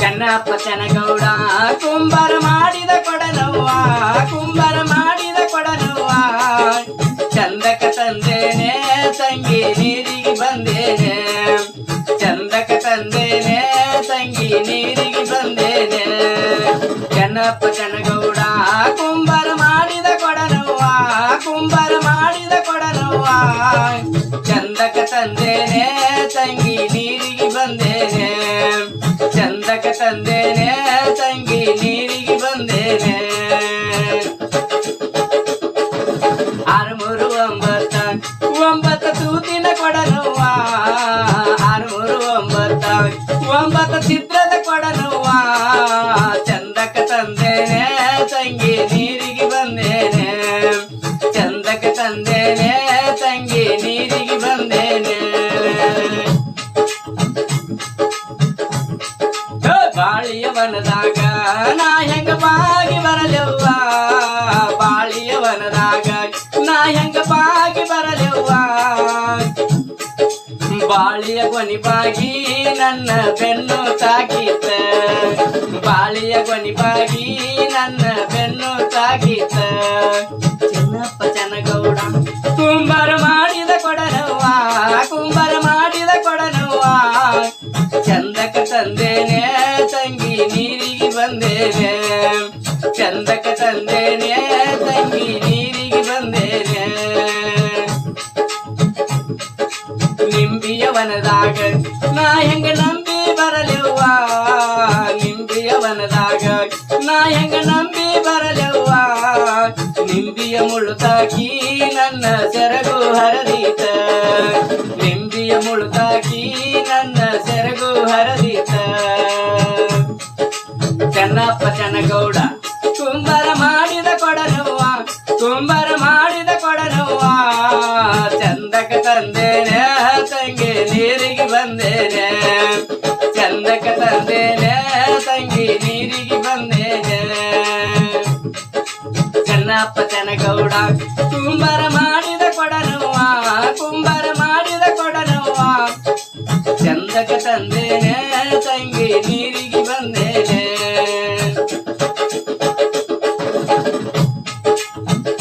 ಕನ್ನಪ್ಪ ಚನಗೌಡ ಕುಂಬಾರ ಮಾಡಿದ ಕೊಡನವ್ವ ಕುಂಬಾರ ಮಾಡಿದ ಕೊಡನವ್ವ ಚಂದಕ ತಂದೇನೆ, ತಂಗಿ ನೀರಿಗೆ ಬಂದೇನೆ. ಚಂದಕ ತಂದೇನೆ, ತಂಗಿ ನೀರಿಗೆ ಬಂದೇನೆ. ಕನ್ನಪ್ಪ ಚನಗೌಡ ಚಂದಕ ತಂದೇನೆ, ತಂಗಿ ನೀರಿಗೆ ಬಂದೇನೆ. ಆರು ಮೂರು ಒಂಬತ್ತ ಒಂಬತ್ತ ತೂತಿನ ಕೊಡನುವ ಆರು ಮೂರು ಒಂಬತ್ತ ಒಂಬತ್ತ ಚಿತ್ರದ ಕೊಡನುವ ಚಂದಕ ತಂದೇನೆ, ತಂಗಿ ನೀರಿಗೆ ಬಂದೇನೆ. ಚಂದಕ ತಂದೇನೆ, ತಂಗಿ ನೀರಿಗೆ ಬಂದೇನೆ. ಬಾಳಿಯ ವನದಾಗ ನಾ ಹೆಂಗ ಬಾಗಿ ಬರಲೆವ್ವ? ಬಾಳಿಯ ವನದಾಗ ನಾ ಹೆಂಗ ಬಾಗಿ ಬರಲೆವ್ವ? ಬಾಳಿಯ ಕೊನಿ ಬಾಗಿ ನನ್ನ ಬೆನ್ನು ತಾಗಿತ ಬಾಳಿಯ ಕೊನಿ ಬಾಗಿ ನನ್ನ ಬೆನ್ನು ತಾಗಿತ ಚಿನ್ನಪ್ಪ ಚನಗೌಡ ಕುಂಬಾರ ನಿಂಬಿಯ ವನದಾಗ ನಾ ಹೆಂಗ ನಂಬಿ ಬರಲೆವ್ವ? ನಿಂಬಿಯವನದಾಗ. ನಾ ಹೆಂಗ ನಂಬಿ ಬರಲೆವ್ವ? ನಿಂಬಿಯ ಮುಳುತಾಕಿ ನನ್ನ ಸೆರಗು ಹರದೀತ. ನಿಂಬಿಯ ಮುಳುತಾಕಿ ನನ್ನ ಸೆರಗು ಹರದೀತ. ಚೆನ್ನಪ್ಪ ಚನ್ನಗೌಡ. ತಂಗಿ ನೀರಿಗೆ ಬಂದೇನೆ ಚಂದಕ ತಂದೇನೆ ತಂಗಿ ನೀರಿಗೆ ಬಂದೇನೆ ಚೆನ್ನಪ್ಪ ಚನ್ನಗೌಡ ಕುಂಬಾರ ಮಾಡಿದ ಕೊಡನವ್ವ ಕುಂಬಾರ ಮಾಡಿದ ಕೊಡನವ್ವ ಚಂದಕ ತಂದೇನೆ ತಂಗಿ ನೀರಿಗೆ ಬಂದೇನೆ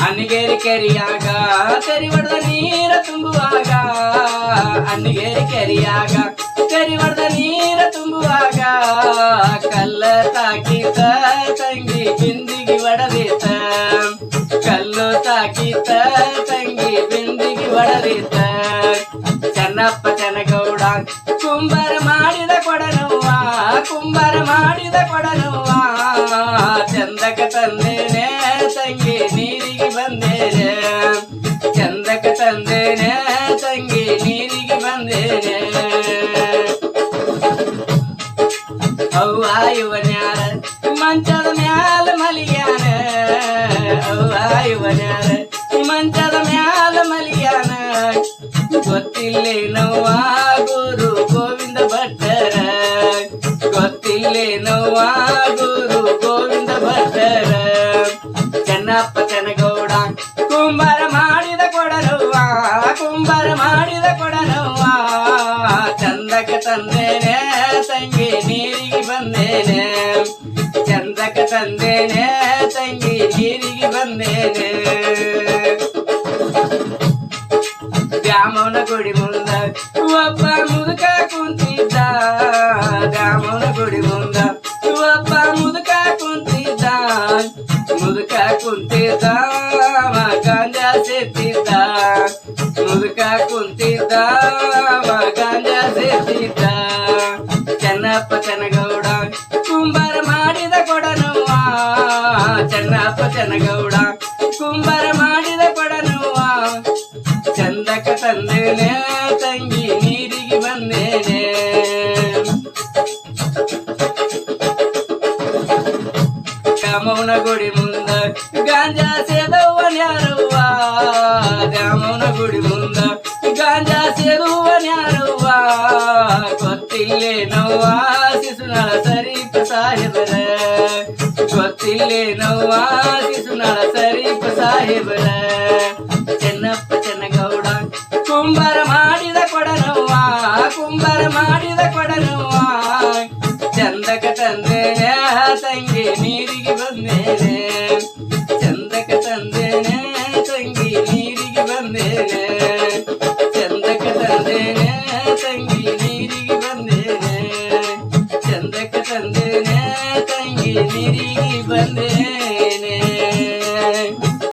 ಅನ್ನಗೇರಿ ಕೆರಿಯಾಗ ತೆರಿ ಹೊಡೆದ ನೀರ ತುಂಬುವಾಗ ಅನ್ನಗೇರಿ ಕೆರಿಯಾಗ, ಕೆರಿ ಹೊಡೆದ ನೀರ ತುಂಬುವಾಗ, ಕಲ್ಲ ತಾಕಿತ ತಂಗಿ ಬಿಂದಿಗೆ ಒಡದಿತ ಕಲ್ಲು ತಾಕಿತ ತಂಗಿ ಬಿಂದಿಗೆ ಒಡದಿತ ಚೆನ್ನಪ್ಪ ಚೆನ್ನಗೌಡ, ಕುಂಬಾರ ಮಾಡಿದ ಕೊಡನವ್ವ ಕುಂಬಾರ ಮಾಡಿದ ಕೊಡನವ್ವ ಚಂದಕ ತಂದೇನೆ ಇವನ್ಯಾರ ಮಂಚದ ಮ್ಯಾಲ ಮಲಿಗ್ಯಾನ ಗೊತ್ತಿಲ್ಲೇನವ್ವ ಗುರು ಗೋವಿಂದ ಭಟ್ಟರ. ಗೊತ್ತಿಲ್ಲೇನವ್ವ ಗುರು ಗೋವಿಂದ ಭಟ್ಟರ. ಚೆನ್ನಪ್ಪ ಚೆನ್ನಗೌಡ, ಕುಂಬಾರ ಮಾಡಿದ ಕೊಡನವ್ವ ಕುಂಬಾರ ಮಾಡಿದ ಕೊಡನವ್ವ ಚಂದಕ್ಕೆ ತಂದೇನೆ, ತಂಗಿ ನೀರಿಗೆ ಬಂದೇನೆ. ಚಂದಕ್ಕೆ ತಂದೇನೆ ಬಂದೇನೆ ದ್ಯಾಮವನ ಗುಡಿ ಮುಂದ ಒಬ್ಬ ತಂದೇನೆ ತಂಗಿ ನೀರಿಗೆ ಬಂದೇನೆ ದ್ಯಾಮವನ ಗುಡಿ ಮುಂದ ಗಾಂಜಾ ಸೇದವ್ವನ್ ಯಾರವ್ವ ದ್ಯಾಮವನ ಗುಡಿ ಮುಂದ ಗಾಂಜಾ ಸೇದುವನ್ ಯಾರವ್ವ ಗೊತ್ತಿಲ್ಲೇನವ್ವ ಶಿಶುನಾಳ ಸರೀಪ ಸಾಹೇಬರ ಗೊತ್ತಿಲ್ಲೇನವ್ವ ಶಿಶುನಾಳ ಸರೀಪ ಸಾಹೇಬರ ಚೆನ್ನಪ್ಪ ಚೆನ್ನಗೌಡ ಕುಂಬಾರ ಮಾಡಿದ ಕೊಡನವ್ವ ಕುಂಬಾರ ಮಾಡಿದ ಕೊಡನವ್ವ ಚಂದಕ ತಂದೇನೆ ತಂಗಿ ನೀರಿಗೆ ಬಂದೇನೆ ಚಂದಕ ತಂದೇನೆ ತಂಗಿ ನೀರಿಗೆ ಬಂದೇನೆ ಚಂದಕ ತಂದೇನೆ ತಂಗಿ